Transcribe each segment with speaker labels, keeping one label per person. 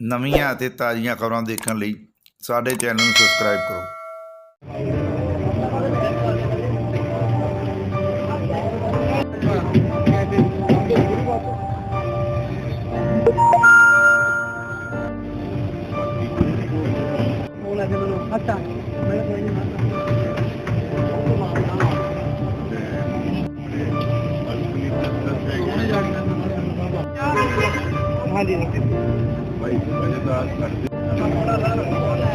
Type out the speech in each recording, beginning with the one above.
Speaker 1: ਨਵੀਆਂ ਅਤੇ ਤਾਜ਼ੀਆਂ ਖਬਰਾਂ ਦੇਖਣ ਲਈ ਸਾਡੇ ਚੈਨਲ ਨੂੰ ਸਬਸਕ੍ਰਾਈਬ ਕਰੋ।
Speaker 2: ਬੋਲਾ ਕੇ ਮੈਨੂੰ ਹੱਥਾ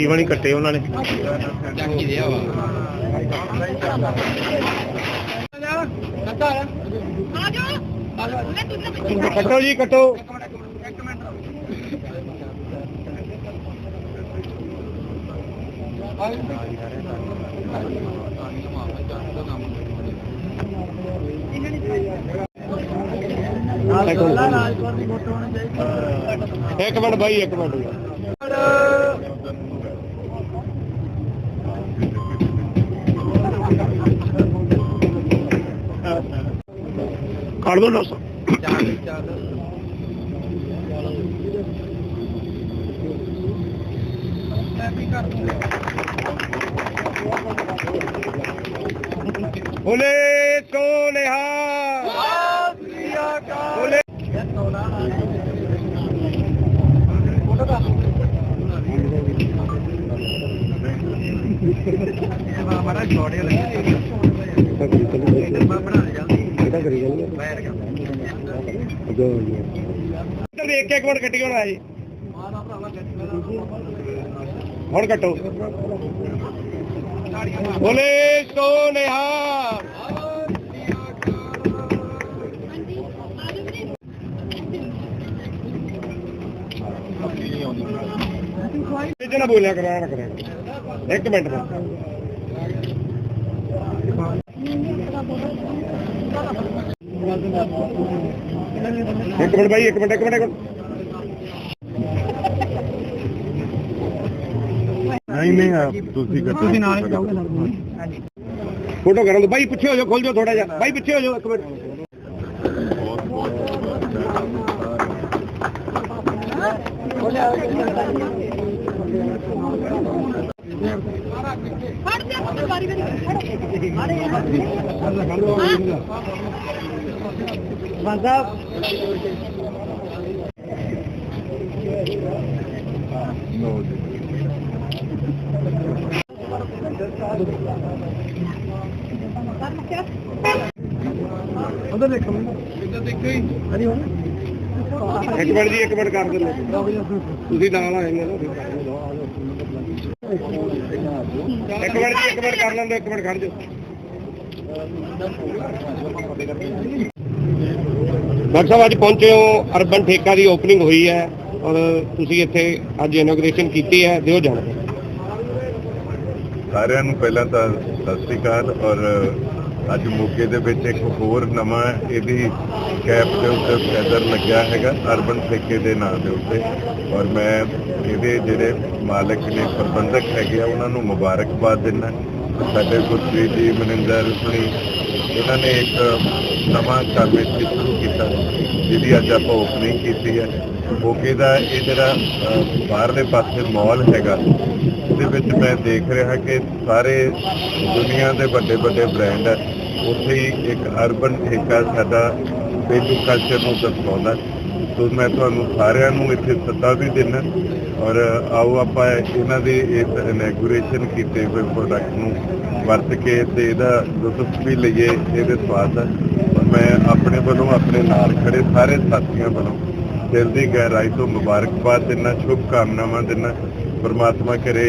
Speaker 3: ਰੀਵਨ ਹੀ ਕੱਟੇ ਉਹਨਾਂ ਨੇ। ਕੱਟੋ ਜੀ ਕੱਟੋ। ਇੱਕ ਮਿੰਟ ਬਾਈ ਇੱਕ ਮਿੰਟ। ਕੱਢ ਦੋ ਨਸ ਬੋਲੇ। ਸੋਨੇਹਾ ਬੋਲੇ
Speaker 2: ਹਮਾਰਾ ਛੋੜੇ ਲੱਗੇ।
Speaker 3: ਇੱਧਰ ਦੇਖ ਕੇ ਇੱਕ ਮਿੰਟ ਕੱਟੀ ਹੋਣਾ ਜੀ ਹੁਣ ਕੱਟੋ। ਬੋਲੇ ਸੋਨੇਹਾ ਇਹ ਜਨਾ ਬੋਲਿਆ ਕਰਾ ਨਾ ਕਰਿਆ ਇੱਕ ਮਿੰਟ ਦਾ ਇੱਕ ਮਿੰਟ ਬਾਈ ਇੱਕ ਮਿੰਟ ਇੱਕ ਮਿੰਟ ਇੱਕ ਮਿੰਟ।
Speaker 4: ਨਹੀਂ ਨਹੀਂ ਤੁਸੀਂ ਕੱਟੋ
Speaker 2: ਤੁਸੀਂ ਨਾਲ ਹੀ ਜਾਓਗੇ ਹਾਂਜੀ।
Speaker 3: ਫੋਟੋ ਕਰਨ ਦੋ ਬਾਈ ਪਿੱਛੇ ਹੋ ਜਾਓ ਖੋਲ ਜਾਓ ਥੋੜਾ ਜਿਹਾ। ਬਾਈ ਪਿੱਛੇ ਹੋ ਜਾਓ ਇੱਕ ਮਿੰਟ।
Speaker 2: ਬੰਦਾ ਉਧਰ ਦੇਖੋ ਇੱਧਰ ਦੇਖੋ ਹੀ ਹਰੀ ਹੋ
Speaker 3: ਇੱਕ ਮਿੰਟ ਜੀ ਇੱਕ ਮਿੰਟ ਕਰ ਦਿੰਦੇ ਤੁਸੀਂ ਨਾਲ ਆਏ ਨੇ ਨਾ ਇੱਕ ਮਿੰਟ ਜੀ ਇੱਕ ਮਿੰਟ ਕਰ ਲੈਂਦੇ ਇੱਕ ਮਿੰਟ ਖੜ ਜਾਓ। ਡਾਕਟਰ ਸਾਹਿਬ ਅੱਜ ਪਹੁੰਚੇ ਹੋ ਅਰਬਨ ਠੇਕਾ ਦੀ ਓਪਨਿੰਗ ਹੋਈ ਹੈ ਔਰ ਤੁਸੀਂ ਇੱਥੇ ਅੱਜ ਇਨੋਗ੍ਰੇਸ਼ਨ ਕੀਤੀ ਹੈ ਦਿਓ ਜਾਣਕਾਰੀ।
Speaker 4: ਸਾਰਿਆਂ ਨੂੰ ਪਹਿਲਾਂ ਤਾਂ ਸਤਿ ਸ੍ਰੀ ਅਕਾਲ ਔਰ ਅੱਜ ਮੋਗੇ ਦੇ ਵਿੱਚ ਇੱਕ ਹੋਰ ਨਵਾਂ ਇਹਦੀ ਕੈਪ ਦੇ ਉੱਤੇ ਫੈਦਰ ਲੱਗਿਆ ਹੈਗਾ, ਅਰਬਨ ਠੇਕੇ ਦੇ ਨਾਂ ਦੇ ਉੱਤੇ। ਔਰ ਮੈਂ ਇਹਦੇ ਜਿਹੜੇ ਮਾਲਕ ਨੇ, ਪ੍ਰਬੰਧਕ ਹੈਗੇ ਆ, ਉਹਨਾਂ ਨੂੰ ਮੁਬਾਰਕਬਾਦ ਦਿੰਦਾ। ਸਾਡੇ ਗੁਰਪ੍ਰੀਤ ਜੀ, ਮਨਿੰਦਰ ਸੁਣੀ ਇਹਨਾਂ ਨੇ ਇੱਕ ਨਵਾਂ ਕੰਮ ਇੱਥੇ ਸ਼ੁਰੂ ਕੀਤਾ, ਜਿਹਦੀ ਅੱਜ ਆਪਾਂ ਓਪਨਿੰਗ ਕੀਤੀ ਹੈ। ਮੋਗੇ ਦਾ ਇਹ ਜਿਹੜਾ ਬਾਹਰਲੇ ਪਾਸੇ ਮਾਲ ਹੈਗਾ, ਉਹਦੇ ਵਿੱਚ ਮੈਂ ਦੇਖ ਰਿਹਾ ਕਿ ਸਾਰੇ ਦੁਨੀਆ ਦੇ ਵੱਡੇ ਵੱਡੇ ਬ੍ਰਾਂਡ ਹੈ ਉੱਥੇ ਹੀ ਇੱਕ ਅਰਬਨ ਠੇਕਾ ਸਾਡਾ ਪੇਂਡੂ ਕਲਚਰ ਨੂੰ ਦਰਸਾਉਂਦਾ ਸੋ ਮੈਂ ਤੁਹਾਨੂੰ ਸਾਰਿਆਂ ਨੂੰ ਇੱਥੇ ਸੱਦਾ ਵੀ ਦਿੰਦਾ ਔਰ ਆਓ ਆਪਾਂ ਇਹਨਾਂ ਦੀ ਇਸ ਇਨੈਗੂਰੇਸ਼ਨ ਕੀਤੇ ਹੋਏ ਪ੍ਰੋਡਕਟ ਨੂੰ ਵਰਤ ਕੇ ਤੇ ਇਹਦਾ ਲੁਤਫ ਵੀ ਲਈਏ, ਇਹਦੇ ਸਵਾਦ ਦਾ। ਮੈਂ ਆਪਣੇ ਵੱਲੋਂ ਆਪਣੇ ਨਾਲ ਖੜੇ ਸਾਰੇ ਸਾਥੀਆਂ ਵੱਲੋਂ ਦਿਲ ਦੀ ਗਹਿਰਾਈ ਤੋਂ ਮੁਬਾਰਕਬਾਦ ਦਿੰਦਾ ਸ਼ੁਭ ਕਾਮਨਾਵਾਂ ਦਿੰਦਾ। ਪਰਮਾਤਮਾ ਕਰੇ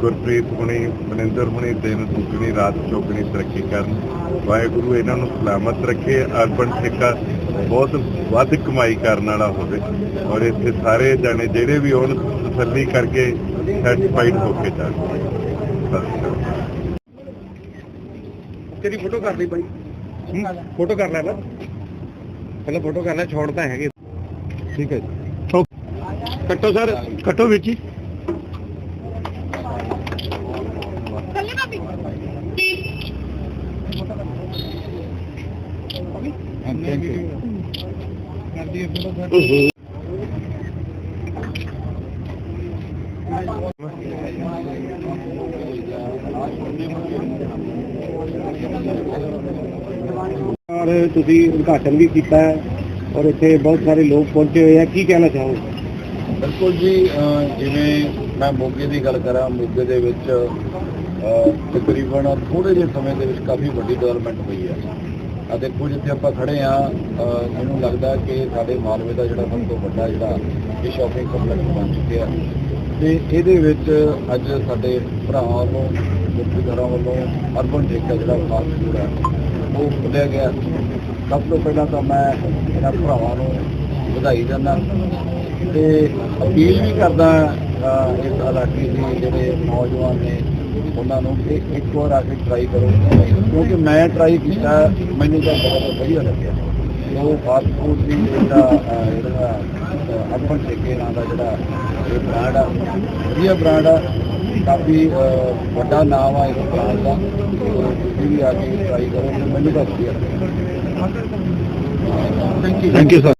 Speaker 4: ਗੁਰਪ੍ਰੀਤ ਹੁਣੀ ਮਨਿੰਦਰ ਹੁਣੀ ਦਿਨ ਦੁੱਗਣੀ, ਰਾਤ ਚੌਗਣੀ ਤਰੱਕੀ ਕਰਨ। ਵਾਹਿਗੁਰੂ ਇਹਨਾਂ ਨੂੰ ਸਲਾਮਤ ਰੱਖੇ ਅਰਬਨ ਠੇਕਾ ਬਹੁਤ ਵੱਧ ਕਮਾਈ ਕਰਨ ਵਾਲਾ ਹੋਵੇ। ਔਰ ਇੱਥੇ ਸਾਰੇ ਜਾਣੇ ਜਿਹੜੇ ਵੀ ਹੋਣ, ਤਸੱਲੀ ਕਰਕੇ ਸੈਟੀਸਫਾਈਡ ਹੋ ਕੇ ਜਾਣ।
Speaker 3: ਤੇਰੀ ਫੋਟੋ ਕਰ ਲਈ ਬਾਈ। ਫੋਟੋ ਕਰ ਲੈ ਪਹਿਲਾਂ ਫੋਟੋ ਕਰ ਲੈ, ਛੋੜ ਤਾਂ ਹੈਗੇ। ਠੀਕ ਹੈ ਜੀ। ਕੱਟੋ ਸਰ, ਕੱਟੋ ਵਿੱਚ ਹੀ ਔਰ ਤੁਸੀਂ ਉਦਘਾਟਨ ਵੀ ਕੀਤਾ ਹੈ ਔਰ ਇੱਥੇ ਬਹੁਤ ਸਾਰੇ ਲੋਕ ਪਹੁੰਚੇ ਹੋਏ ਆ। ਕੀ ਕਹਿਣਾ ਚਾਹੋਗੇ?
Speaker 5: ਬਿਲਕੁਲ ਜੀ ਜਿਵੇਂ ਮੈਂ ਮੋਗੇ ਦੀ ਗੱਲ ਕਰਾਂ, ਮੋਗੇ ਦੇ ਵਿੱਚ ਤਕਰੀਬਨ ਥੋੜੇ ਜਿਹੇ ਸਮੇਂ ਦੇ ਵਿੱਚ ਕਾਫੀ ਵੱਡੀ ਡਿਵੈਲਪਮੈਂਟ ਹੋਈ ਹੈ। ਆ ਦੇਖੋ, ਜਿੱਥੇ ਆਪਾਂ ਖੜੇ ਆ ਮੈਨੂੰ ਲੱਗਦਾ ਕਿ ਸਾਡੇ ਮਾਲਵੇ ਦਾ ਜਿਹੜਾ ਸਭ ਤੋਂ ਵੱਡਾ ਜਿਹੜਾ ਇਹ ਸ਼ਾਪਿੰਗ ਕੰਪਲੈਕਸ ਬਣ ਚੁੱਕਿਆ ਤੇ ਇਹਦੇ ਵਿੱਚ ਅੱਜ ਸਾਡੇ ਭਰਾਵਾਂ ਵੱਲੋਂ ਗੁਰਦੁਆਰਾਂ ਵੱਲੋਂ ਅਰਬਨ ਠੇਕਾ ਜਿਹੜਾ ਫਾਸਟ ਫੂਡ ਹੈ, ਉਹ ਖੁੱਲਿਆ ਗਿਆ ਸਭ ਤੋਂ ਪਹਿਲਾਂ ਤਾਂ ਮੈਂ ਇਹਨਾਂ ਭਰਾਵਾਂ ਨੂੰ ਵਧਾਈ ਦਿੰਦਾ ਤੇ ਅਪੀਲ ਵੀ ਕਰਦਾ ਇਸ ਇਲਾਕੇ ਦੇ ਜਿਹੜੇ ਨੌਜਵਾਨ ਨੇ ਉਹਨਾਂ ਨੂੰ ਕਿ ਇੱਕ ਵਾਰ ਆ ਕੇ ਟਰਾਈ ਕਰੋ। ਕਿਉਂਕਿ ਮੈਂ ਟਰਾਈ ਕੀਤਾ ਮੈਨੂੰ ਤਾਂ ਬਹੁਤ ਵਧੀਆ ਲੱਗਿਆ। ਉਹ ਫਾਸਟ ਫੂਡ ਦੀ ਜਿਹੜਾ ਅਹ, ਜਿਹੜਾ ਅਰਬਨ ਠੇਕੇ ਨਾਂ ਦਾ ਜਿਹੜਾ ਇਹ ਬ੍ਰਾਂਡ ਆ ਵਧੀਆ ਬ੍ਰਾਂਡ ਆ। ਕਾਫੀ ਵੱਡਾ ਨਾਮ ਆ ਇਸ ਬ੍ਰਾਂਡ ਦਾ। ਤੁਸੀਂ ਵੀ ਆ ਕੇ ਟਰਾਈ ਕਰੋ ਮੈਨੂੰ ਤਾਂ ਵਧੀਆ ਲੱਗਿਆ। Thank you
Speaker 3: thank you